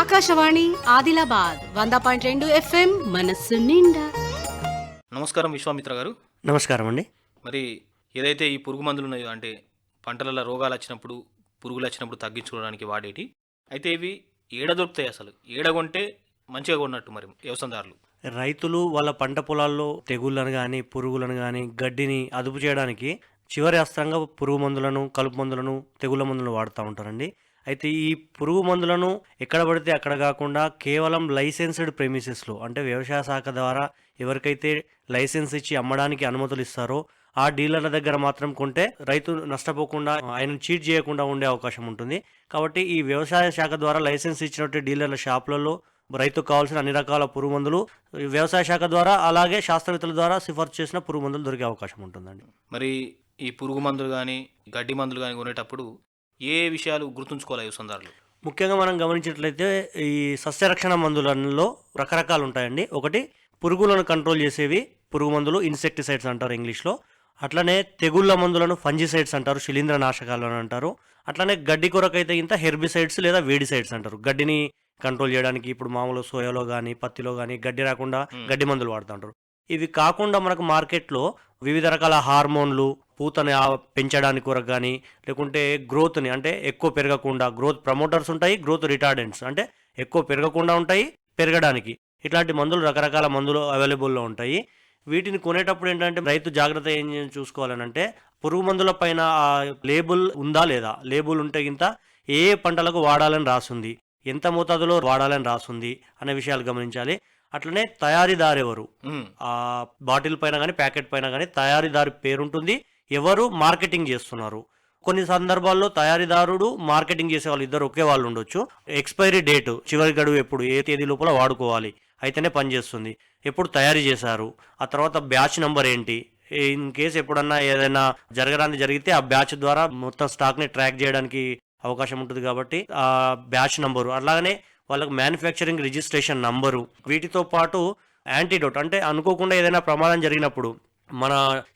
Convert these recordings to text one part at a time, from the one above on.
ఆకాశవాణి ఆదిలాబాద్ వంద పాయింట్ రెండు ఎఫ్ఎం మనస్సు నిండా. నమస్కారం విశ్వామిత్ర గారు. నమస్కారం అండి. మరి ఏదైతే ఈ పురుగు మందులు ఉన్నాయో అంటే పంటలలో రోగాలు వచ్చినప్పుడు పురుగులు వచ్చినప్పుడు తగ్గించుకోవడానికి వాడేటి? అయితే ఇవి ఏడ దొరుకుతాయి అసలు. ఏడ కొంటే మంచిగా కొన్నట్టు మరి వ్యవసాయదారులు. రైతులు వాళ్ళ పంట పొలాల్లో తెగుళ్ళను కానీ పురుగులను కానీ గడ్డిని అదుపు చేయడానికి చివరి అస్త్రంగా పురుగు మందులను కలుపు మందులను తెగుళ్ళ మందులను వాడుతూ ఉంటారండి. అయితే ఈ పురుగు మందులను ఎక్కడ పడితే అక్కడ కాకుండా కేవలం లైసెన్స్డ్ ప్రెమిసెస్లో అంటే వ్యవసాయ శాఖ ద్వారా ఎవరికైతే లైసెన్స్ ఇచ్చి అమ్మడానికి అనుమతులు ఇస్తారో ఆ డీలర్ల దగ్గర మాత్రం కొంటే రైతు నష్టపోకుండా ఆయన చీట్ చేయకుండా ఉండే అవకాశం ఉంటుంది. కాబట్టి ఈ వ్యవసాయ శాఖ ద్వారా లైసెన్స్ ఇచ్చినట్టు డీలర్ల షాపులలో రైతుకు కావాల్సిన అన్ని రకాల పురుగు మందులు వ్యవసాయ శాఖ ద్వారా అలాగే శాస్త్రవేత్తల ద్వారా సిఫార్సు చేసిన పురుగు మందులు దొరికే అవకాశం ఉంటుందండి. మరి ఈ పురుగు మందులు కానీ గడ్డి మందులు కానీ కొనేటప్పుడు ఏ విషయాలు గుర్తుంచుకోవాలి వ్యవసాయదారులు ముఖ్యంగా మనం గమనించినట్లయితే ఈ సస్యరక్షణ మందులలో రకరకాలు ఉంటాయండి. ఒకటి పురుగులను కంట్రోల్ చేసేవి పురుగు మందులు ఇన్సెక్టిసైడ్స్ అంటారు ఇంగ్లీష్లో. అట్లనే తెగుళ్ళ మందులను ఫంజిసైడ్స్ అంటారు శిలీంద్ర నాశకాలు అని అంటారు. అట్లనే గడ్డి కొరకైతే ఇంత హెర్బిసైడ్స్ లేదా వేడిసైడ్స్ అంటారు. గడ్డిని కంట్రోల్ చేయడానికి ఇప్పుడు మామూలు సోయాలో కానీ పత్తిలో కానీ గడ్డి రాకుండా. గడ్డి మందులు వాడుతుంటారు. ఇవి కాకుండా మనకు మార్కెట్లో వివిధ రకాల హార్మోన్లు పూతని పెంచడానికి కొరకు కానీ లేకుంటే గ్రోత్ని అంటే ఎక్కువ పెరగకుండా గ్రోత్ ప్రమోటర్స్ ఉంటాయి గ్రోత్ రిటార్డెంట్స్ అంటే ఎక్కువ పెరగకుండా ఉంటాయి పెరగడానికి. ఇట్లాంటి మందులు రకరకాల మందులు అవైలబుల్లో ఉంటాయి. వీటిని కొనేటప్పుడు ఏంటంటే రైతు జాగ్రత్త ఏం చే- చూసుకోవాలనంటే పురుగు మందుల పైన ఆ లేబుల్ ఉందా లేదా? లేబుల్ ఉంటే గింత ఏ ఏ పంటలకు వాడాలని రాసుంది? ఎంత మోతాదులో వాడాలని రాసుంది? అనే విషయాలు గమనించాలి. అట్లనే తయారీదారు ఎవరు ఆ బాటిల్ పైన కానీ ప్యాకెట్ పైన కానీ తయారీదారు పేరుంటుంది. ఎవరు? మార్కెటింగ్ చేస్తున్నారు. కొన్ని సందర్భాల్లో తయారీదారుడు మార్కెటింగ్ చేసే వాళ్ళు ఇద్దరు ఒకే వాళ్ళు ఉండొచ్చు. ఎక్స్పైరీ డేట్ చివరి గడువు ఎప్పుడు ఏ తేదీ లోపల వాడుకోవాలి అయితేనే పనిచేస్తుంది ఎప్పుడు తయారీ చేశారు ఆ తర్వాత బ్యాచ్ నంబర్ ఏంటి? ఇన్ కేసు ఎప్పుడన్నా ఏదైనా జరగడానికి జరిగితే ఆ బ్యాచ్ ద్వారా మొత్తం స్టాక్ని ట్రాక్ చేయడానికి అవకాశం ఉంటుంది కాబట్టి ఆ బ్యాచ్ నంబరు. అలాగనే వాళ్ళకి మ్యానుఫ్యాక్చరింగ్ రిజిస్ట్రేషన్ నంబరు వీటితో పాటు యాంటీడోట్ అంటే అనుకోకుండా ఏదైనా ప్రమాదం జరిగినప్పుడు మన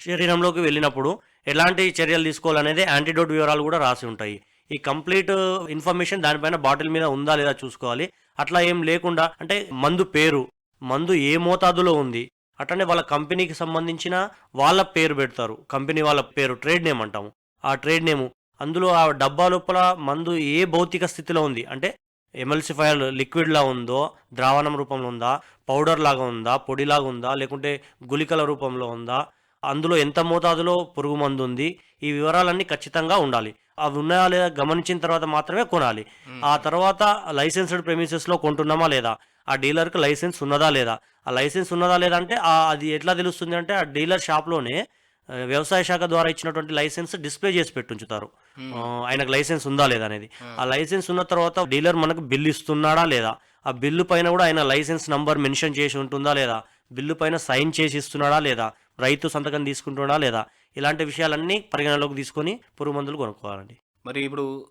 శరీరంలోకి వెళ్ళినప్పుడు ఎలాంటి చర్యలు తీసుకోవాలనేది యాంటీడోట్ వివరాలు కూడా రాసి ఉంటాయి. ఈ కంప్లీట్ ఇన్ఫర్మేషన్ దానిపైన బాటిల్ మీద ఉందా లేదా చూసుకోవాలి. అట్లా ఏం లేకుండా అంటే మందు పేరు మందు ఏ మోతాదులో ఉంది అట్లనే వాళ్ళ కంపెనీకి సంబంధించిన వాళ్ళ పేరు పెడతారు. కంపెనీ వాళ్ళ పేరు ట్రేడ్ నేమ్ అంటాము. ఆ ట్రేడ్ నేము అందులో ఆ డబ్బా లోపల మందు ఏ భౌతిక స్థితిలో ఉంది అంటే ఎమల్సిఫైర్ లిక్విడ్లా ఉందో ద్రావణం రూపంలో ఉందా పౌడర్ లాగా ఉందా పొడిలాగా ఉందా లేకుంటే గుళికల రూపంలో ఉందా అందులో ఎంత మోతాదులో పురుగు మందు ఉంది ఈ వివరాలన్నీ ఖచ్చితంగా ఉండాలి అవి ఉన్నాయా లేదా గమనించిన తర్వాత మాత్రమే కొనాలి. ఆ తర్వాత లైసెన్స్డ్ ప్రెమిసెస్లో కొంటున్నామా లేదా ఆ డీలర్కి లైసెన్స్ ఉన్నదా లేదా ఆ లైసెన్స్ ఉన్నదా లేదా అంటే అది ఎట్లా తెలుస్తుంది అంటే ఆ డీలర్ షాప్లోనే వ్యవసాయ శాఖ ద్వారా ఇచ్చినటువంటి లైసెన్స్ డిస్ప్లే చేసి పెట్టుంచుతారు. ఆ, ఆయనకు లైసెన్స్ ఉందా లేదా అనేది. ఉమ్. ఆ లైసెన్స్ ఉన్న తర్వాత డీలర్ మనకు బిల్లు ఇస్తున్నాడా లేదా? ఆ బిల్లు పైన కూడా ఆయన లైసెన్స్ నంబర్ మెన్షన్ చేసి ఉంటుందా లేదా? బిల్లు పైన సైన్ చేసి ఇస్తున్నాడా లేదా? రైతు సంతకం తీసుకుంటున్నాడా లేదా? ఇలాంటి విషయాలన్నీ పరిగణలోకి తీసుకొని పురుగు మందులు కొనుక్కోవాలండి. మరి ఇప్పుడు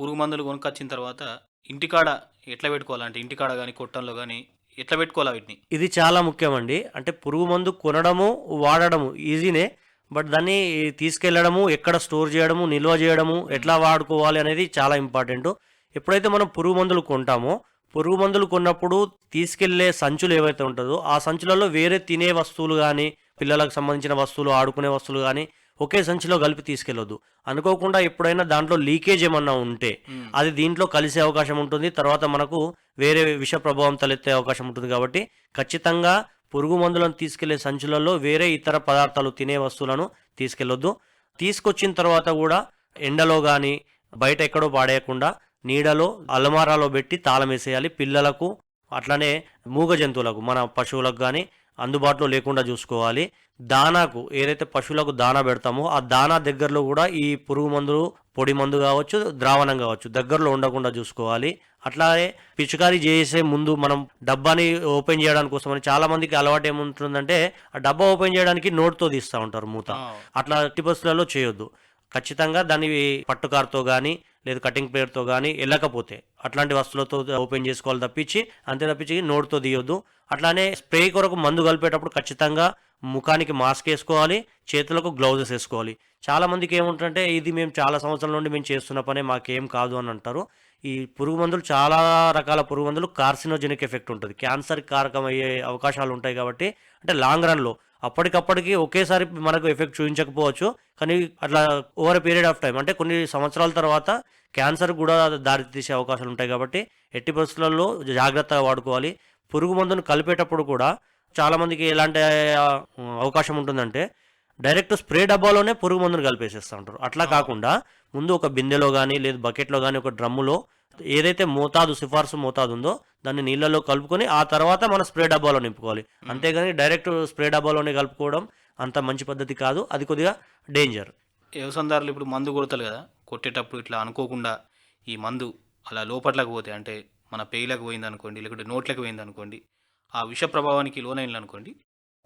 పురుగు మందులు కొనుక్కొచ్చిన తర్వాత ఇంటికాడ ఎట్లా పెట్టుకోవాలంటే ఇంటికాడ కానీ కొట్టంలో కానీ ఎట్లా పెట్టుకోవాలి వీటిని? ఇది చాలా ముఖ్యమండి. అంటే పురుగు మందు కొనడము వాడడము ఈజీనే. బట్ దాన్ని తీసుకెళ్ళడము ఎక్కడ స్టోర్ చేయడము నిల్వ చేయడము ఎట్లా వాడుకోవాలి అనేది చాలా ఇంపార్టెంట్. ఎప్పుడైతే మనం పురుగు మందులు కొంటామో పురుగు మందులు కొన్నప్పుడు తీసుకెళ్ళే సంచులు ఏవైతే ఉంటుందో ఆ సంచులలో వేరే తినే వస్తువులు కానీ పిల్లలకు సంబంధించిన వస్తువులు ఆడుకునే వస్తువులు కానీ ఒకే సంచిలో కలిపి తీసుకెళ్ళొద్దు. అనుకోకుండా ఎప్పుడైనా దాంట్లో లీకేజ్ ఏమన్నా ఉంటే అది దీంట్లో కలిసే అవకాశం ఉంటుంది. తర్వాత మనకు వేరే విష ప్రభావం తలెత్తే అవకాశం ఉంటుంది కాబట్టి ఖచ్చితంగా పురుగు మందులను తీసుకెళ్ళే సంచులలో వేరే ఇతర పదార్థాలు తినే వస్తువులను తీసుకెళ్ళొద్దు. తీసుకొచ్చిన తర్వాత కూడా ఎండలో కానీ బయట ఎక్కడో పాడేయకుండా నీడలో అలమారాలో పెట్టి తాళం వేసేయాలి. పిల్లలకు అట్లనే మూగ జంతువులకు మన పశువులకు కానీ అందుబాటులో లేకుండా చూసుకోవాలి. దానాకు ఏదైతే పశువులకు దానా పెడతామో ఆ దానా దగ్గరలో కూడా ఈ పురుగు మందులు పొడి మందు కావచ్చు ద్రావణం కావచ్చు దగ్గరలో ఉండకుండా చూసుకోవాలి. అట్లాగే పిచికారీ చేసే ముందు మనం డబ్బాని ఓపెన్ చేయడానికి కోసమని చాలా మందికి అలవాటు ఏముంటుందంటే ఆ డబ్బా ఓపెన్ చేయడానికి నోట్తో తీస్తూ ఉంటారు మూత. అట్లా ఎట్టి పరిస్థితులలో చేయొద్దు. ఖచ్చితంగా దాన్ని పట్టుకారుతో కానీ లేదు కటింగ్ ప్లేయర్తో కానీ వెళ్ళకపోతే అట్లాంటి వస్తువులతో ఓపెన్ చేసుకోవాలి తప్పించి అంతే తప్పించి నోటితో తీయొద్దు. అట్లానే స్ప్రే కొరకు మందు కలిపేటప్పుడు ఖచ్చితంగా ముఖానికి మాస్క్ వేసుకోవాలి చేతులకు గ్లౌజెస్ వేసుకోవాలి. చాలా మందికి ఏముంటుందంటే ఇది మేము చాలా సంవత్సరాల నుండి మేము చేస్తున్న పనే మాకేం కాదు అని అంటారు. ఈ పురుగు మందులు చాలా రకాల పురుగు మందులు కార్సినోజెనిక్ ఎఫెక్ట్ ఉంటుంది. క్యాన్సర్ కారకం అయ్యే అవకాశాలు ఉంటాయి కాబట్టి అంటే లాంగ్ రన్లో అప్పటికప్పటికి ఒకేసారి మనకు ఎఫెక్ట్ చూపించకపోవచ్చు. కానీ అట్లా ఓవర్ పీరియడ్ ఆఫ్ టైం అంటే కొన్ని సంవత్సరాల తర్వాత క్యాన్సర్ కూడా దారి తీసే అవకాశాలు ఉంటాయి కాబట్టి ఎట్టి పరిస్థితులలో జాగ్రత్తగా వాడుకోవాలి. పురుగు మందును కలిపేటప్పుడు కూడా చాలామందికి ఎలాంటి అవకాశం ఉంటుందంటే డైరెక్ట్ స్ప్రే డబ్బాలోనే పురుగు మందును కలిపేసేస్తూ ఉంటారు. అట్లా కాకుండా ముందు ఒక బిందెలో కానీ లేదు బకెట్లో కానీ ఒక డ్రమ్ములో ఏదైతే మోతాదు సిఫార్సు మోతాదు ఉందో దాన్ని నీళ్ళలో కలుపుకొని ఆ తర్వాత మన స్ప్రే డబ్బాలో నింపుకోవాలి. అంతేగాని డైరెక్ట్ స్ప్రే డబ్బాలోనే కలుపుకోవడం అంత మంచి పద్ధతి కాదు. అది కొద్దిగా డేంజర్. వ్యవసాయదారులు ఇప్పుడు మందు కొడతారు కదా కొట్టేటప్పుడు ఇట్లా అనుకోకుండా ఈ మందు అలా లోపట్లకు పోతే అంటే మన పేయిలకు పోయింది అనుకోండి లేకుంటే నోట్లకు పోయింది అనుకోండి ఆ విష ప్రభావానికి లోనైంది అనుకోండి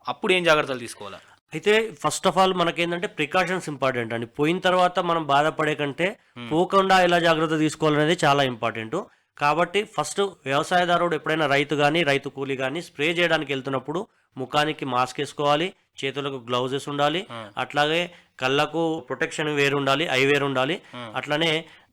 అప్పుడు ఏం జాగ్రత్తలు తీసుకోవాలా? అయితే ఫస్ట్ ఆఫ్ ఆల్ మనకేంటంటే ప్రికాషన్స్ ఇంపార్టెంట్ అండి. పోయిన తర్వాత మనం బాధపడే కంటే పోకుండా ఎలా జాగ్రత్త తీసుకోవాలనేది చాలా ఇంపార్టెంట్ కాబట్టి ఫస్ట్ వ్యవసాయదారుడు ఎప్పుడైనా రైతు కానీ రైతు కూలి కానీ స్ప్రే చేయడానికి వెళ్తున్నప్పుడు ముఖానికి మాస్క్ వేసుకోవాలి చేతులకు గ్లౌజెస్ ఉండాలి అట్లాగే కళ్ళకు ప్రొటెక్షన్ వేరు ఉండాలి ఐ వేరు ఉండాలి అట్లానే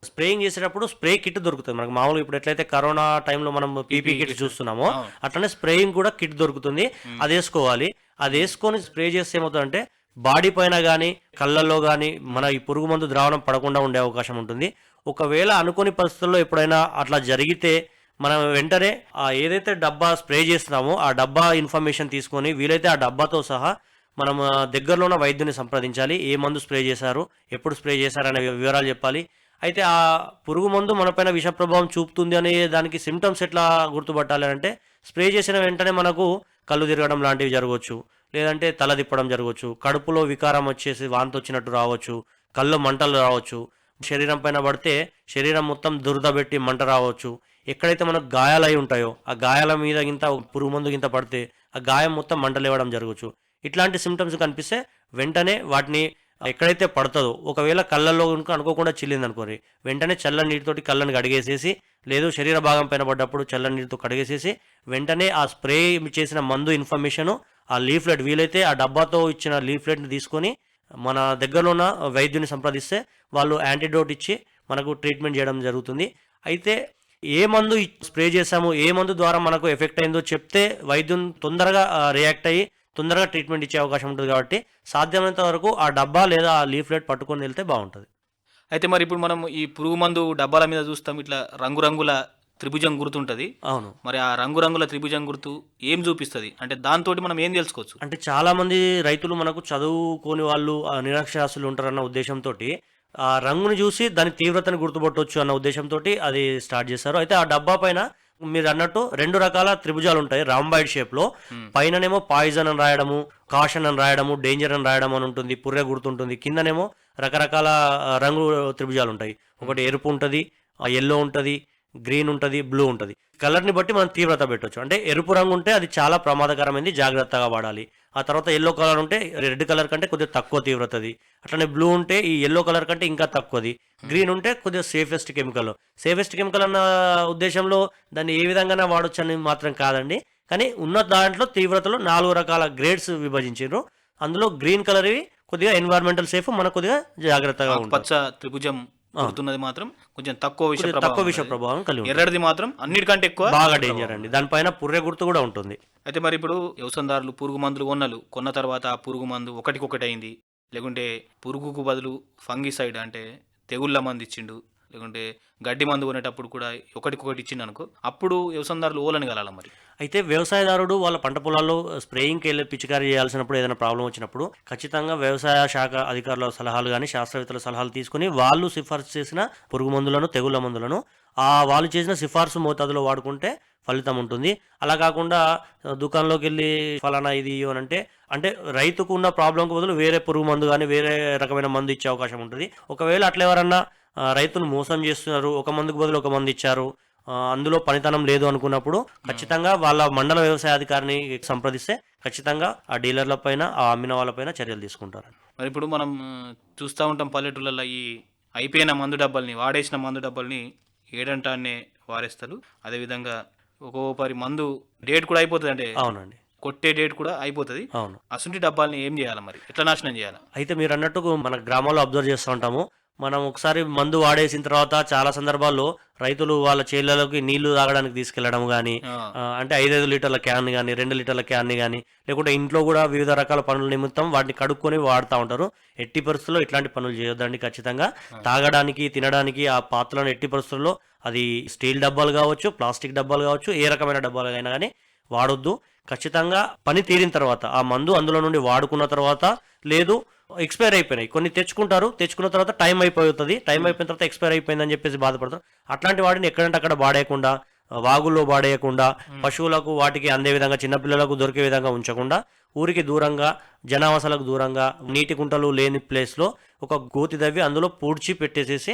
స్ప్రేయింగ్ చేసేటప్పుడు స్ప్రే కిట్ దొరుకుతుంది. మనకు మామూలుగా ఇప్పుడు ఎట్లయితే కరోనా టైంలో మనం పీపీ కిట్ చూస్తున్నామో అట్లనే స్ప్రేయింగ్ కూడా కిట్ దొరుకుతుంది. అది వేసుకోవాలి. అది వేసుకొని స్ప్రే చేస్తే ఏమవుతుందంటే బాడీ పైన కానీ కళ్ళల్లో కానీ మన ఈ పురుగు మందు ద్రావణం పడకుండా ఉండే అవకాశం ఉంటుంది. ఒకవేళ అనుకోని పరిస్థితుల్లో ఎప్పుడైనా అట్లా జరిగితే మనం వెంటనే ఆ ఏదైతే డబ్బా స్ప్రే చేస్తున్నామో ఆ డబ్బా ఇన్ఫర్మేషన్ తీసుకొని వీలైతే ఆ డబ్బాతో సహా మనం దగ్గరలో ఉన్న వైద్యుని సంప్రదించాలి. ఏ మందు స్ప్రే చేశారు ఎప్పుడు స్ప్రే చేశారనే వివరాలు చెప్పాలి. అయితే ఆ పురుగు మందు మనపైన విష ప్రభావం చూపుతుంది అనే దానికి సిమ్టమ్స్ ఎట్లా గుర్తుపట్టాలి అంటే స్ప్రే చేసిన వెంటనే మనకు కళ్ళు తిరగడం లాంటివి జరగవచ్చు లేదంటే తల తిప్పడం జరగవచ్చు కడుపులో వికారం వచ్చేసి వాంతి వచ్చినట్టు రావచ్చు కళ్ళు మంటలు రావచ్చు శరీరం పైన పడితే శరీరం మొత్తం దురదబెట్టి మంట రావచ్చు. ఎక్కడైతే మనకు గాయాలై ఉంటాయో ఆ గాయాల మీద గింత పురుగు మందు గింత పడితే ఆ గాయం మొత్తం మంటలు ఇవ్వడం జరగవచ్చు. ఇట్లాంటి సిమ్టమ్స్ కనిపిస్తే వెంటనే వాటిని ఎక్కడైతే పడుతుందో ఒకవేళ కళ్ళల్లో కనుక అనుకోకుండా చిల్లింది అనుకోరి వెంటనే చల్ల నీటితోటి కళ్ళను కడిగేసేసి లేదు శరీర భాగం పైన పడ్డప్పుడు చల్ల నీటితో కడిగేసేసి వెంటనే ఆ స్ప్రే చేసిన మందు ఇన్ఫర్మేషన్ ఆ లీఫ్లెట్ వీలైతే ఆ డబ్బాతో ఇచ్చిన లీఫ్లెట్ని తీసుకొని మన దగ్గరలో ఉన్న వైద్యుని సంప్రదిస్తే వాళ్ళు యాంటీడోట్ ఇచ్చి మనకు ట్రీట్మెంట్ చేయడం జరుగుతుంది. అయితే ఏ మందు స్ప్రే చేశాము ఏ మందు ద్వారా మనకు ఎఫెక్ట్ అయిందో చెప్తే వైద్యం తొందరగా రియాక్ట్ అయ్యి తొందరగా ట్రీట్మెంట్ ఇచ్చే అవకాశం ఉంటుంది కాబట్టి సాధ్యమైనంత వరకు ఆ డబ్బా లేదా ఆ లీఫ్లెట్ పట్టుకొని వెళ్తే బాగుంటుంది. అయితే మరి ఇప్పుడు మనం ఈ పురుగు మందు డబ్బాల మీద చూస్తాం ఇట్లా రంగురంగుల త్రిభుజం గుర్తుంటుంది. అవును. మరి ఆ రంగురంగుల త్రిభుజం గుర్తు ఏం చూపిస్తుంది? అంటే దాంతో మనం ఏం తెలుసుకోవచ్చు? అంటే చాలా మంది రైతులు మనకు చదువుకోని వాళ్ళు ఆ, నిరక్షరాస్యులు ఉంటారన్న ఉద్దేశంతో ఆ రంగుని చూసి దాని తీవ్రతను గుర్తుపట్టవచ్చు అన్న ఉద్దేశంతో అది స్టార్ట్ చేశారు అయితే ఆ డబ్బా పైన మీరు అన్నట్టు రెండు రకాల త్రిభుజాలు ఉంటాయి రాంబాయిడ్ షేప్లో పైననేమో పాయిజన్ అని రాయడము కాషన్ అని రాయడము డేంజర్ అని రాయడం అని ఉంటుంది పుర్రె గుర్తుంటుంది. కిందనేమో రకరకాల రంగు త్రిభుజాలు ఉంటాయి ఒకటి ఎరుపు ఉంటుంది ఎల్లో ఉంటుంది గ్రీన్ ఉంటుంది బ్లూ ఉంటుంది. కలర్ని బట్టి మనం తీవ్రత పెట్టొచ్చు. అంటే ఎరుపు రంగు ఉంటే అది చాలా ప్రమాదకరమైనది జాగ్రత్తగా వాడాలి. ఆ తర్వాత ఎల్లో కలర్ ఉంటే రెడ్ కలర్ కంటే కొద్దిగా తక్కువ తీవ్రతది. అట్లనే బ్లూ ఉంటే ఈ ఎల్లో కలర్ కంటే ఇంకా తక్కువది. గ్రీన్ ఉంటే కొద్దిగా సేఫెస్ట్ కెమికల్ సేఫెస్ట్ కెమికల్ అన్న ఉద్దేశంలో దాన్ని ఏ విధంగా వాడొచ్చు అని మాత్రం కాదండి. కానీ ఉన్న దాంట్లో తీవ్రతలో నాలుగు రకాల గ్రేడ్స్ విభజించారు. అందులో గ్రీన్ కలర్వి కొద్దిగా ఎన్వైరన్మెంటల్ సేఫ్ మనకు కొద్దిగా జాగ్రత్తగా పచ్చ త్రిభుజం గుర్తున్నది మాత్రం కొంచెం తక్కువ విష కొద్దిగా ప్రభావం తక్కువ విష. ప్రభావం కలిగి ఉంటుంది. ఎర్రడిది మాత్రం అన్నిటికంటే ఎక్కువ బాగా డేంజర్ అండి. దానిపైన పుర్రె గుర్తు కూడా ఉంటుంది. అయితే మరి ఇప్పుడు వ్యవసాయదారులు పురుగు మందులు కొన్నలు. కొన్న తర్వాత ఆ పురుగు మందు ఒకటికొకటి అయింది. లేకుంటే పురుగుకు బదులు ఫంగిసైడ్ అంటే తెగుళ్ళ మందు ఇచ్చిండు. లేకుంటే గడ్డి మందు కొనేటప్పుడు కూడా ఒకటికొకటి ఇచ్చింది అనుకో అప్పుడు వ్యవసాయదారులు ఓలని కలాల మరి. అయితే వ్యవసాయదారుడు వాళ్ళ పంట పొలాల్లో స్ప్రేయింగ్కి వెళ్ళి పిచికారీ చేయాల్సినప్పుడు ఏదైనా ప్రాబ్లం వచ్చినప్పుడు ఖచ్చితంగా వ్యవసాయ శాఖ అధికారుల సలహాలు కానీ శాస్త్రవేత్తల సలహాలు తీసుకుని వాళ్ళు సిఫార్సు చేసిన పురుగు మందులను తెగుళ్ళ మందులను ఆ వాళ్ళు చేసిన సిఫార్సు మోతాదులో వాడుకుంటే ఫలితం ఉంటుంది. అలా కాకుండా దుకాణంలోకి వెళ్ళి ఫలానా ఇది అని అంటే అంటే రైతుకు ఉన్న ప్రాబ్లంకు బదులు వేరే పురుగు మందు కానీ వేరే రకమైన మందు ఇచ్చే అవకాశం ఉంటుంది. ఒకవేళ అట్లా ఎవరన్నా ఆ, రైతును మోసం చేస్తున్నారు. ఒక మందుకు బదులు ఒక మందు ఇచ్చారు. అందులో పనితనం లేదు అనుకున్నప్పుడు ఖచ్చితంగా వాళ్ళ మండల వ్యవసాయ అధికారిని సంప్రదిస్తే ఖచ్చితంగా ఆ డీలర్ల పైన ఆ అమ్మిన వాళ్ళపైన చర్యలు తీసుకుంటారు. మరి ఇప్పుడు మనం చూస్తూ ఉంటాం పల్లెటూళ్ళల్లో ఈ అయిపోయిన మందు డబ్బాల్ని వాడేసిన మందు డబ్బాల్ని ఏడంటాన్నే వారేస్తారు. అదేవిధంగా ఒక్కొక్కరి మందు డేట్ కూడా అయిపోతుంది అంటే అవునండి. కొట్టే డేట్ కూడా అయిపోతుంది. అవును. అసంటి డబ్బాల్ని ఏం చేయాలి మరి? ఎట్లా నాశనం చేయాలి? అయితే మీరు అన్నట్టు మన గ్రామాల్లో అబ్జర్వ్ చేస్తూ ఉంటాము. మనం ఒకసారి మందు వాడేసిన తర్వాత చాలా సందర్భాల్లో రైతులు వాళ్ళ చేళ్ళలోకి నీళ్ళు తాగడానికి తీసుకెళ్ళడం కానీ అంటే ఐదైదు లీటర్ల క్యాన్ కానీ రెండు లీటర్ల క్యాన్ కానీ లేకుంటే ఇంట్లో కూడా వివిధ రకాల పనుల నిమిత్తం వాటిని కడుక్కొని వాడుతూ ఉంటారు. ఎట్టి పరిస్థితుల్లో ఇట్లాంటి పనులు చేయొద్దండి ఖచ్చితంగా. తాగడానికి తినడానికి ఆ పాత్రలను ఎట్టి పరిస్థితుల్లో అది స్టీల్ డబ్బాలు కావచ్చు ప్లాస్టిక్ డబ్బాలు కావచ్చు ఏ రకమైన డబ్బాలు అయినా కానీ వాడొద్దు. ఖచ్చితంగా పని తీరిన తర్వాత ఆ మందు అందులో నుండి వాడుకున్న తర్వాత లేదు ఎక్స్పైర్ అయిపోయినాయి. కొన్ని తెచ్చుకుంటారు తెచ్చుకున్న తర్వాత టైం అయిపోతుంది. టైం అయిపోయిన తర్వాత ఎక్స్పైర్ అయిపోయిందని చెప్పేసి బాధపడతారు. అట్లాంటి వాటిని ఎక్కడంటే అక్కడ వాడేయకుండా వాగుల్లో వాడేయకుండా పశువులకు వాటికి అందే విధంగా చిన్నపిల్లలకు దొరికే విధంగా ఉంచకుండా ఊరికి దూరంగా జనావాసాలకు దూరంగా నీటి కుంటలు లేని ప్లేస్లో ఒక గోతి దవ్వి అందులో పూడ్చి పెట్టేసేసి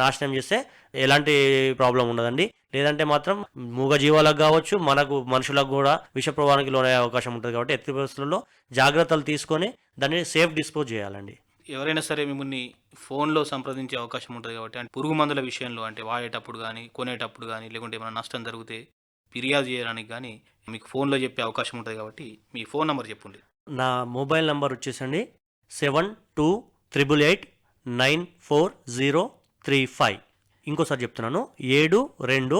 నాశనం చేస్తే ఎలాంటి ప్రాబ్లం ఉండదండి. లేదంటే మాత్రం మూగ జీవాలకు కావచ్చు మనకు మనుషులకు కూడా విష ప్రభావానికి లోనయ్యే అవకాశం ఉంటుంది కాబట్టి ఎత్తి పరిస్థితుల్లో జాగ్రత్తలు తీసుకొని దాన్ని సేఫ్ డిస్పోజ్ చేయాలండి. ఎవరైనా సరే మిమ్మల్ని ఫోన్లో సంప్రదించే అవకాశం ఉంటుంది కాబట్టి అంటే పురుగు మందుల విషయంలో అంటే వాడేటప్పుడు కానీ కొనేటప్పుడు కానీ లేకుంటే ఏమైనా నష్టం జరిగితే ఫిర్యాదు చేయడానికి కానీ మీకు ఫోన్లో చెప్పే అవకాశం ఉంటుంది కాబట్టి మీ ఫోన్ నెంబర్ చెప్పండి. నా మొబైల్ నంబర్ వచ్చేసండి seven two triple eight nine four zero three five. ఇంకోసారి చెప్తున్నాను. ఏడు రెండు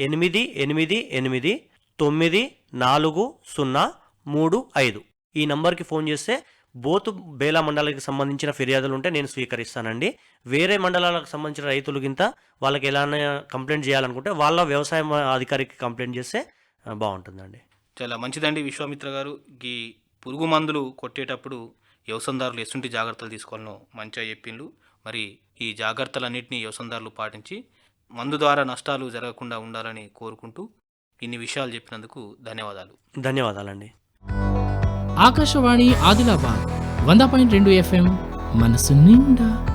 ఎనిమిది ఎనిమిది ఎనిమిది తొమ్మిది నాలుగు సున్నా మూడు ఐదు. ఈ నంబర్కి ఫోన్ చేస్తే బోత్ బేలా మండలానికి సంబంధించిన ఫిర్యాదులు ఉంటే నేను స్వీకరిస్తానండి. వేరే మండలాలకు సంబంధించిన రైతులు గింత వాళ్ళకి ఎలానైనా కంప్లైంట్ చేయాలనుకుంటే వాళ్ళ వ్యవసాయ అధికారికి కంప్లైంట్ చేస్తే బాగుంటుందండి. చాలా మంచిదండి విశ్వామిత్ర గారు. ఈ పురుగు మందులు కొట్టేటప్పుడు వ్యవసాయదారులు ఎటువంటి జాగ్రత్తలు తీసుకోవాలనో మంచిగా చెప్పిండ్రు. మరి ఈ జాగ్రత్తలన్నింటినీ వ్యవసాయదారులు పాటించి మందు ద్వారా నష్టాలు జరగకుండా ఉండాలని కోరుకుంటూ ఇన్ని విషయాలు చెప్పినందుకు ధన్యవాదాలు. ధన్యవాదాలండి. ఆకాశవాణి ఆదిలాబాద్ వంద పాయింట్ రెండు ఎఫ్ఎం మనసు నిండా.